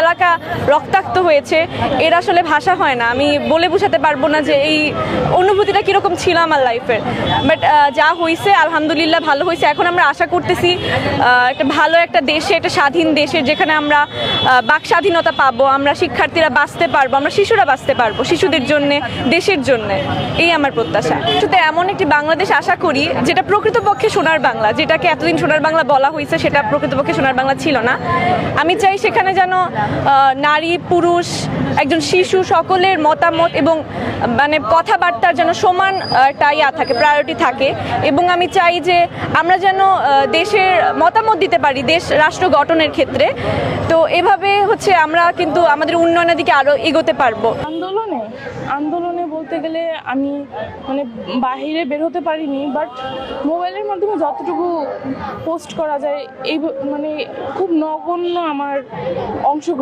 এলাকা রক্তাক্ত হয়েছে, এর আসলে ভাষা হয় না। আমি বলে বোঝাতে পারব না যে এই অনুভূতিটা কীরকম ছিল আমার লাইফের। বাট যা হয়েছে আলহামদুলিল্লাহ ভালো হয়েছে এখন আমরা আশা করতেছি একটা ভালো একটা দেশে, একটা স্বাধীন দেশে যেখানে আমরা বাক স্বাধীনতা পাবো, আমরা শিক্ষার্থীরা বাঁচতে পারব, আমরা শিশুরা বাঁচতে পারব, শিশুদের জন্য, দেশের জন্য। এই আমার প্রত্যাশা। শুধু এমন একটি বাংলাদেশ আশা করি, যেটা প্রকৃতপক্ষে সোনার বাংলা, যেটাকে এতদিন সোনার বাংলা বলা হয়েছে সেটা প্রকৃতপক্ষে সোনার বাংলা ছিল না। আমি চাই সেখানে যেন নারী, পুরুষ, একজন শিশু, সকলের মতামত এবং মানে কথাবার্তার যেন সমান আহ, একটা ইয়া থাকে প্রায়োরিটি থাকে। এবং আমি চাই যে আমরা যেন দেশের মতামত দিতে পারি দেশ রাষ্ট্র গঠনের ক্ষেত্রে। তো এভাবে হচ্ছে আমরা কিন্তু আমাদের উন্নয়নের দিকে আরও এগোতে পারব। আন্দোলনে আন্দোলনে বলতে গেলে আমি মানে বাহিরে বের হতে পারিনি বাট মোবাইলের মাধ্যমে যতটুকু পোস্ট করা যায় এই মানে খুব নগণ্য আমার অংশ